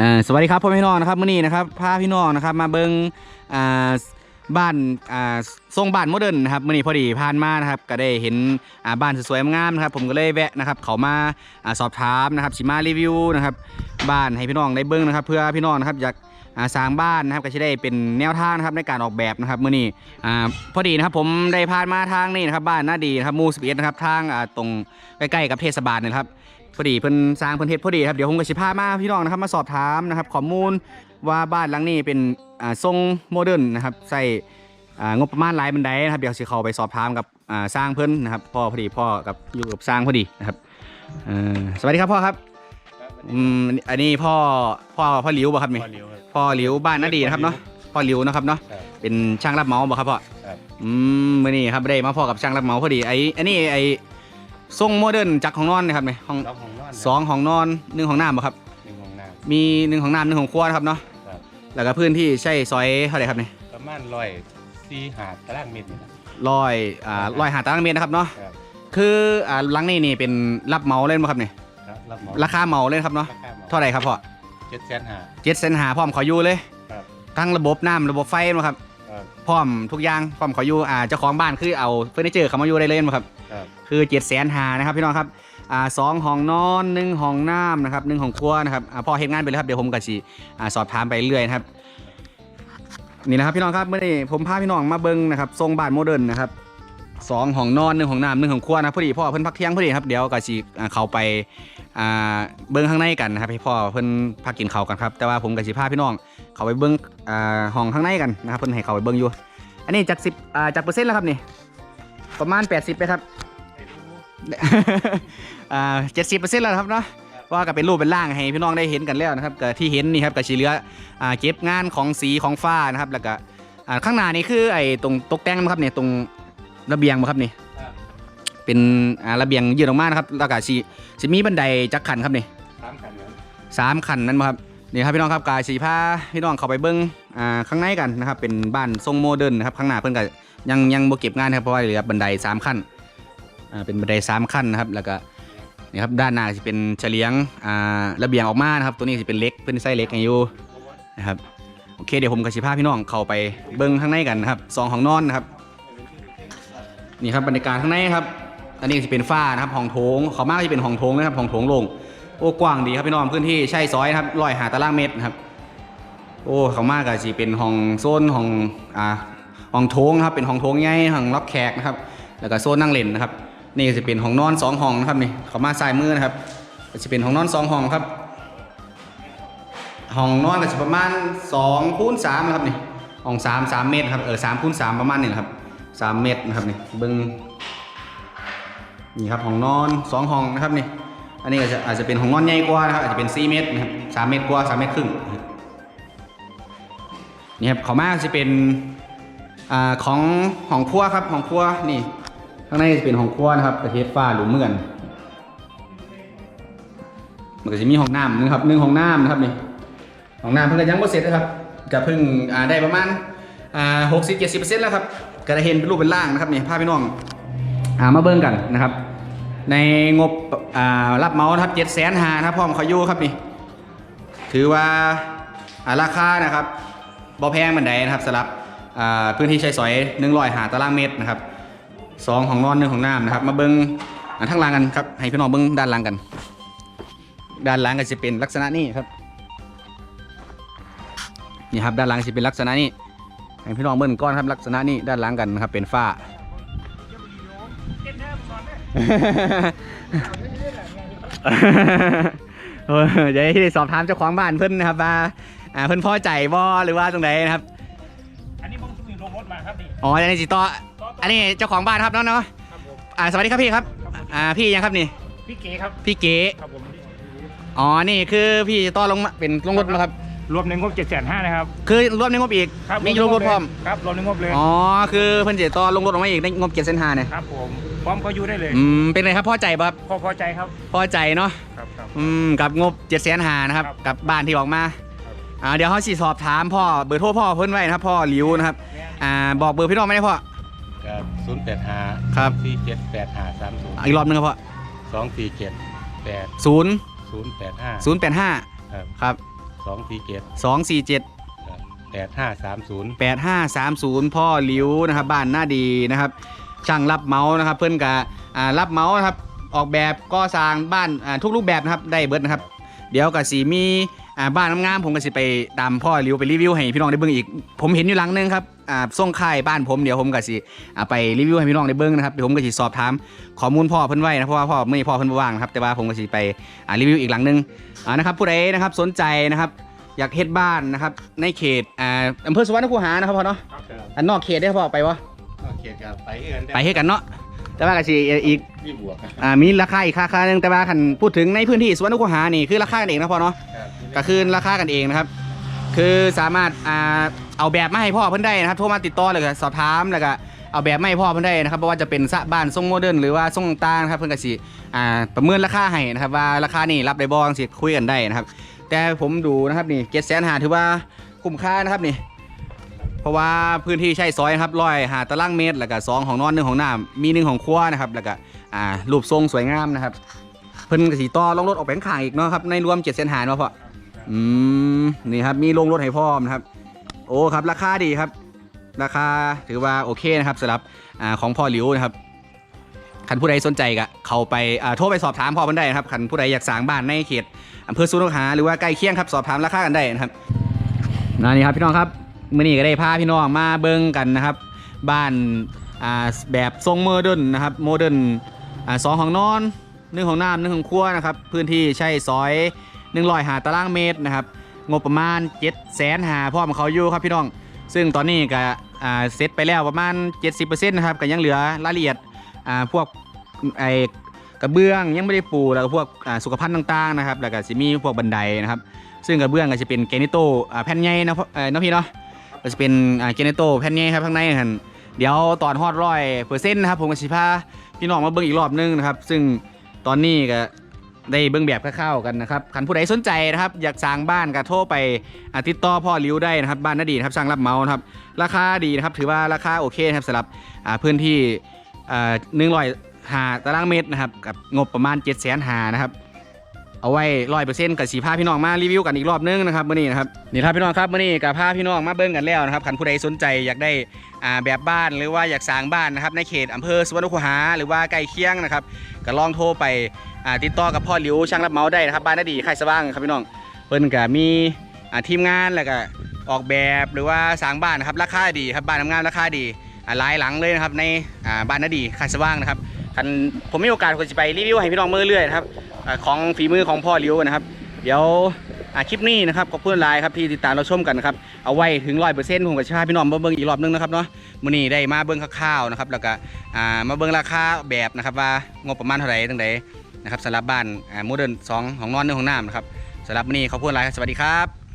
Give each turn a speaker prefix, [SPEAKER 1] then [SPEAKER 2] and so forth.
[SPEAKER 1] อสวัสดีครับพ่อพี่น้องนะครับมื่อนี้นะครับพาพี่น้องนะครับมาเบิงอ่าบ้านทรงบ้านโมเดิร์นนะครับมื่อนี้พอดีผ่านมานะครับก็ได้เห็นบ้านสวยๆงามนะครับผมก็เลยแวะนะครับเขามาอสอบถามนะครับสิมารีวิวนะครับบ้านให้พี่น้องได้เบิ้งนะครับ เพื่อพี่น้องนะครับอยากสร้างบ้านนะครับก็จะได้เป็นแนวทางนะครับในการออกแบบนะครับมื่อนี้พอดีนะครับผมได้ผ่านมาทางนี้นะครับบ้านน่าดีนะครับมูสเปียนะครับทางตรงใกล้ๆกับเทศบาลนะครับ พอดีเพิ่นสร้างเพิ่นเฮ็ดพอดีครับเดี๋ยวผมก็สิพามาพี่น้องนะครับมาสอบถามนะครับข้อมูลว่าบ้านหลังนี้เป็นอ่าทรงโมเดิร์นนะครับใส่อ่างบประมาณหลายบันไดนะครับเดี๋ยวสิเข้าไปสอบถามกับอ่าสร้างเพิ่นนะครับพ่อพอดีพ่อกับอยู่กับสร้างพอดีนะครับเอ่อสวัสดีครับพ่อครับอืมอันนี้พ่อพ่อพ่อหลิวบ่ครับนี่
[SPEAKER 2] พ่อเลี้ยวครับ
[SPEAKER 1] พ่อหลิวบ้านนาดีนะครับเนาะพ่อหลิวนะครับเนาะ
[SPEAKER 2] ครับ
[SPEAKER 1] เป็นช่างรับเหมาบ่ครับพ่อ
[SPEAKER 2] ครับ
[SPEAKER 1] อืมมื้อนี้ครับได้มาพ่อกับช่างรับเหมาพอดีไอ้อันนี้ไอ้ ทรงโมเดิร์นจากของนอนนะครับนี่ห้อง
[SPEAKER 2] สองห้องนอน
[SPEAKER 1] สองห้องนอนหนึ่งห้องน้ำบ่ครับ
[SPEAKER 2] หนึ่งห้องน้
[SPEAKER 1] มีหนึ่งห้องน้ำหนึ่งห้องครัวนะครับเนาะำ
[SPEAKER 2] ครับ
[SPEAKER 1] แล้วก็พื้นที่ใช้ซอยเท่าไหร่ครับเนี่ย
[SPEAKER 2] ประมาณร้อยสี่หาตารางเมตรนี่นะ
[SPEAKER 1] ร้อยอ่าร้อยหาตารางเมตรนะครับเนาะ
[SPEAKER 2] ครับ
[SPEAKER 1] คืออ่าหลังนี้นี่เป็นรับเหมาเล่นบ่ครับเนี่ย
[SPEAKER 2] ครับรับเหมา
[SPEAKER 1] ราคาเหมาเล่นครับเนาะ
[SPEAKER 2] ราคาเหมา
[SPEAKER 1] เท่าไหร่ครับพ่อ
[SPEAKER 2] เจ็ดแสนหา
[SPEAKER 1] เจ็ดเซนหาพร้อมขออยู่เลย
[SPEAKER 2] ครับ
[SPEAKER 1] ทั้งระบบน้ำระบบไฟบ่ครับ
[SPEAKER 2] ครับ
[SPEAKER 1] พร้อมทุกอย่างพร้อมขออยู่อ่าเจ้าของบ้านคือเอาเฟอร์นิเจอร์เข้ามาอยู่ได้เลยบ่ครับ
[SPEAKER 2] ครับ
[SPEAKER 1] คือเจ็ดแสนหานะครับพี่น้องครับอ่าสองห้องนอนหนึ่งห้องน้ำนะครับหนึ่งห้องครัวนะครับอ่าพอเฮ็ดงานไปเลยครับเดี๋ยวผมก็สิอ่าสอบถามไปเรื่อยนะครับ นี่นะครับพี่น้องครับเมื่อนี้ผมพาพี่น้องมาเบิ้งนะครับทรงบ้านโมเดิร์นนะครับสองห้องนอนหนึ่งห้องน้ำหนึ่งห้องครัวนะพอดีพ่อเพิ่นพักเที่ยงพอดีครับเดี๋ยวก็สิอ่าเข้าไปอ่าเบิ้งข้างในกันนะครับให้พ่อเพิ่นพักกินข้าวกันครับแต่ว่าผมก็สิพาพี่น้อง เข้าไปเบิ้งอ่าห้องข้างในกันนะครับเพิ่นให้เข้าไปเบิ้งอยู่ อันนี้จากสิบอ่าจากเปอร์เซ็นต์แล้วครับนี่ประมาณ 80ไปครับอ่าเจ็ดสิบเปอร์เซ็นต์แล้วนะครับเนาะว่าก็เป็นรูปเป็นร่างให้พี่น้องได้เห็นกันแล้วนะครับก็ที่เห็นนี่ครับก็ชีเหลืออ่าเก็บงานของสีของฟ้านะครับแล้วก็อ่าข้างหน้านี่คือไอ้ตรงตกแต่งนะครับเนี่ยตรงระเบียงบ่ครับนี่
[SPEAKER 2] ครับ
[SPEAKER 1] เป็นอ่าระเบียงยืดออกมานะครับแล้วก็สีสีมีบันไดจักขันครับนี่
[SPEAKER 2] สามขันครับ
[SPEAKER 1] สามขันนั่นบ่ครับ นี่ครับพี่น้องครับกาสีผ้าพี่น้องเข้าไปเบิ้งอ่าข้างในกันนะครับเป็นบ้านทรงโมเดิร์นนะครับข้างหน้าเพิ่นก็ยังยังบ่เก็บงานนะครับเพราะว่าเหลือบันไดสามขั้นอ่าเป็นบันไดสามขั้นนะครับแล้วก็นี่ครับด้านหน้าจะเป็นเฉลียงอ่าระเบียงออกมานะครับตัวนี้จะเป็นเล็กเพิ่นใส่เล็กอยู่นะครับโอเคเดี๋ยวผมกับสีผ้าพี่น้องเข้าไปเบิ้งข้างในกันนะครับสองห้องนอนนะครับนี่ครับบรรยากาศข้างในครับอันนี้จะเป็นฝ้านะครับห้องโถงเขามากจะเป็นห้องโถงนะครับห้องโถงโล่ง โอ้กว้างดีครับพี่น้องพื้นที่ใช่ซอยนะครับร้อยหาตารางเมตรนะครับ โอ้เขามากก็สิเป็นห้องโซนห้องอ่าห้องโถงครับเป็นห้องโถงใหญ่ห้องรับแขกนะครับ แล้วก็โซนนั่งเล่นนะครับ นี่จะเป็นห้องนอนสองห้องนะครับนี่เขามาซ้ายมือนะครับจะเป็นห้องนอนสองห้องครับห้องนอนก็จะประมาณ2คูณ3นะครับนี่ห้อง3 3 เมตรครับเออ3คูณ3ประมาณนี้นะครับ3เมตรนะครับนี่เบิ้งนี่ครับห้องนอนสองห้องนะครับนี่ อันนี้อาจจะอาจจะเป็นของนอนใหญ่กว่านะครับอาจจะเป็น4เมตรนะครับ3เมตรกว่า3เมตรครึ่งนี่ครับเขามาจะเป็นอ่าของของครัวครับของครัวนี่ข้างในจะเป็นของครัวนะครับประเทศฟ้าหรือเมือนมันก็จะมีห้องน้ำนะครับหนึ่งห้องน้ำนะครับนี่ห้องน้ำเพิ่งจะยังไม่เสร็จนะครับก็เพิ่งอ่าได้ประมาณอ่าหกสิบเจ็ดสิบเปอร์เซ็นต์แล้วครับก็ได้เห็นเป็นรูปเป็นร่างนะครับนี่ภาพพี่น้องอ่ามาเบิ่งกันนะครับ ในงบอ่ารับเหมานะครับเจ็ดแสนหาครับพร้อมเขาอยู่ครับนี่ ถือว่าอ่าราคานะครับบ่แพงเหมือนใดนะครับสำหรับอ่าพื้นที่ใช้สอยหนึ่งร้อยหาตารางเมตรนะครับสองของนอนหนึ่งของน้ำนะครับ มาเบิ้งอ่าทั้งล่างกันครับ ให้พี่น้องเบิ้งด้านล่างกัน ด้านล่างก็จะเป็นลักษณะนี้ครับนี่ครับด้านล่างจะเป็นลักษณะนี้ให้พี่น้องเบิ้งก้อนครับลักษณะนี้ด้านล่างกันนะครับเป็นฝ้า เออเดี๋ยวให้ได้สอบถามเจ้าของบ้านเพิ่นนะครับว่าอ่าเพิ่นพอใจบ่หรือว่าตรงไหนนะครับ
[SPEAKER 3] อันนี้ผมซื้อลงรถมาครับนี่
[SPEAKER 1] อ๋ออันนี้จิต่ออันนี้เจ้าของบ้านครับเนาะเนาะ
[SPEAKER 3] ครับผม
[SPEAKER 1] อ่าสวัสดีครับพี่ครับอ่าพี่ยังครับนี่
[SPEAKER 3] พี่เก๋ครับ
[SPEAKER 1] พี่เก๋
[SPEAKER 3] ครับผม
[SPEAKER 1] อ๋อนี่คือพี่จะต่อลงมาเป็นลงรถมาครับ
[SPEAKER 3] รวมในงบ7จ็ดแสนห้านะครับ
[SPEAKER 1] คือรวมในงบอีก
[SPEAKER 3] ครับ
[SPEAKER 1] มีลงรถพร้อม
[SPEAKER 3] ครับ รวมในงบเลย
[SPEAKER 1] อ๋อ คือเพิ่นจะต่อลงรถออกมาอีกในงบเจ็ดเส้นหาเนี่ย
[SPEAKER 3] ครับผม พร้อมเขาอยู่ได้เลย
[SPEAKER 1] อืมเป็นไงครับพอใจป่ะครับ
[SPEAKER 3] พอพอใจครับ
[SPEAKER 1] พอใจเนาะ
[SPEAKER 3] ครับครับ
[SPEAKER 1] อืมกับงบเจ็ดแสนหานะครับ
[SPEAKER 3] ครับ
[SPEAKER 1] กับบ้านที่ออกมา
[SPEAKER 3] ครับ
[SPEAKER 1] อ่าเดี๋ยวเขาสิสอบถามพ่อเบอร์โทรพ่อเพิ่นไว้นะครับพ่อหลิวนะครับอ่าบอกเบอร์พี่น้องไม่ได้พ่อ
[SPEAKER 2] กับศูนย์แปดห้า
[SPEAKER 1] ครับ
[SPEAKER 2] สี่เจ็ดแปดห้าสามศูนย์
[SPEAKER 1] อีกรอบหนึงครับพ่อ
[SPEAKER 2] สองสี่เจ็ดแปด
[SPEAKER 1] ศูนย์
[SPEAKER 2] ศูนย์แปดห้า
[SPEAKER 1] ศูนย์แปดห้า
[SPEAKER 2] ครับ
[SPEAKER 1] ครับ
[SPEAKER 2] สสองสี่เจ็ด
[SPEAKER 1] สองสี่เจ็ด
[SPEAKER 2] แปดห้าสามศูนย์
[SPEAKER 1] 8530 พ่อหลิวนะครับบ้านหน้าดีนะครับ ช่างรับเหมานะครับ เพื่อนกับอ่ารับเหมานะครับออกแบบก่อสร้างบ้านอ่าทุกรูปแบบนะครับได้เบิดนะครับ เดี๋ยวกับสีมีอ่าบ้านงามๆผมก็สิไปตามพ่อหลิวไปรีวิวให้พี่น้องได้เบิ่งอีก ผมเห็นอยู่หลังนึงครับอ่าส่งค่ายบ้านผมเดี๋ยวผมก็สิอ่าไปรีวิวให้พี่น้องได้เบิ่งนะครับเดี๋ยวผมก็สิสอบถามข้อมูลพ่อเพิ่นไว้นะเพราะว่าพ่อไม่พ่อเพิ่นบ่ว่างนะครับแต่ว่าผมก็สิไปอ่ารีวิวอีกหลังนึงอ่านะครับผู้ใดนะครับสนใจนะครับอยากเฮ็ดบ้านนะครับในเขตอ่าอำเภอสุวรรณคูหานะครับพ่อเนาะอันนอกเขตได้พอไปวะ
[SPEAKER 2] โอเคครับไปเอื้อนด้
[SPEAKER 1] ไปให้กันเนาะแต่ว่าก็สิอีก
[SPEAKER 2] มีบวก
[SPEAKER 1] อ่ามีราคาอีกราคาหนึงแต่ว่าคันพูดถึงในพื้นที่สวนนุกหานี่คือราคากันเองนะพ่อเนาะ
[SPEAKER 2] ครับ
[SPEAKER 1] ก็คือราคากันเองนะครับ คือสามารถอ่าเอาแบบมาให้พ่อเพิ่นได้นะครับโทรมาติดต่อเลยก็สอบถามแล้วก็เอาแบบมาให้พ่อเพิ่นได้นะครับเพราะว่าจะเป็นสระบ้านทรงโมเดิร์นหรือว่าทรงต่างๆนะครับเพิ่นก็สิอ่าประเมินราคาให้นะครับว่าราคานี่รับได้บ่จังสิคุยกันได้นะครับ แต่ผมดูนะครับนี่เจ็ดแสนหาถือว่าคุ้มค่านะครับนี่ เพราะว่าพื้นที่ใช้ซอยนะครับร้อยหาตารางเมตร แล้วก็สองของนอนหนึ่งของน้ำมีหนึ่งของครัวนะครับ แล้วก็อ่ารูปทรงสวยงามนะครับ เพิ่นกสีต่อลงรถออกแบงค์ขางอีกเนาะครับ ในรวมเจ็ดเส้นหาเนาพ่ออืม นี่ครับ มีลงรถให้พร้อมนะครับ โอ้ครับ ราคาดีครับ ราคาถือว่าโอเคนะครับสำหรับอ่าของพ่อหลิวนะครับคันผู้ใดสนใจก็เข้าไปอ่าโทรไปสอบถามพ่อเพิ่นได้นะครับคันผู้ใดอยากสร้างบ้านในเขตอำเภอสุนทรหาหรือว่าใกล้เคียงครับสอบถามราคากันได้นะครับนี่ครับพี่น้องครับ มื่อนี้ก็ได้พาพี่น้องมาเบิ่งกันนะครับ บ้านอ่าแบบทรงโมเดิร์นนะครับโมเดิร์นอ่าสองห้องนอนหนึ่งห้องน้ำหนึ่งห้องครัวนะครับพื้นที่ใช้ซอยหนึ่งร้อยหาตารางเมตรนะครับงบประมาณ7จ็ดแสนหาพร้อมเขาอยู่ครับพี่น้อง ซึ่งตอนนี้ก็อ่าเสร็จไปแล้วประมาณ 70%นะครับก็ยังเหลือรายละเอียดอ่าพวกไอ้กระเบื้องยังไม่ได้ปูแล้วก็พวกอ่าสุขภัณฑ์ต่างๆนะครับแล้วก็จะมีพวกบันไดนะครับซึ่งกระเบื้องก็จะเป็นเกนิโตอ่าแผ่นใหญ่นะเอ่อเนาะพี่เนาะ ก็จะเป็นอ่าเกนิโตแผ่นใหญ่ครับข้างในหันเดี๋ยวตอนฮอดร้อยเปอร์เซ็นต์นะครับผมก็สิพาพี่น้องมาเบิ่งอีกรอบนึงนะครับ ซึ่งตอนนี้ก็ได้เบิ่งแบบคร่าวๆกันนะครับคันผู้ใดสนใจนะครับ อยากสร้างบ้านก็โทรไปอติดต่อพ่อริ้วได้นะครับบ้านนาดีนะครับสร้างรับเหมานะครับราคาดีนะครับถือว่าราคาโอเคนะครับสำหรับอ่าพื้นที่หนึ่งร้อยหาตารางเมตรนะครับกับงบประมาณ7จ็ดแสนหานะครับ เอาไว้ร้อยเปอร์เซ็นต์กับสีผ้าพี่น้องมารีวิวกันอีกรอบนึงนะครับมื่อนี้นะครับนี่ครับพี่น้องครับมื่อนี้กับผ้าพี่น้องมาเบิ้งกันแล้วนะครับคันผู้ใดสนใจอยากได้อ่าแบบบ้านหรือว่าอยากสร้างบ้านนะครับในเขตอำเภอสุวรรณคูหาหรือว่าใกล้เคียงนะครับก็ลองโทรไปอ่าติดต่อกับพ่อหลิวช่างรับเหมาได้นะครับบ้านนาดีค่ายสว่างครับพี่น้องเพิ่นก็มีอ่าทีมงานแล้วก็ออกแบบหรือว่าสร้างบ้านนะครับราคาดีครับบ้านทำงานราคาดีอ่าหลายหลังเลยนะครับในอ่าบ้านนาดีค่ายสว่างนะครับคันผมมีโอกาสผมจะไปรีวิวให้พี่น้องเมื่อเรื่อยนะครับ ของฝีมือของพ่อเลี้ยวนะครับ เดี๋ยวคลิปนี้นะครับขอบคุณหลายครับที่ติดตามเราชมกันนะครับเอาไว้ถึงร้อยเปอร์เซ็นต์ผมกับชาพี่น้องมาเบิ้งอีกรอบนึงนะครับเนาะมื้อนี้ได้มาเบิ้งข้าวๆนะครับแล้วก็มาเบิ้งราคาแบบนะครับว่างบประมาณเท่าไหร่ตั้งแต่นะครับสำหรับบ้านโมเดิร์นสองของนอนหนึ่งของน้ำนะครับสำหรับมื้อนี้ขอบคุณหลายสวัสดีครับ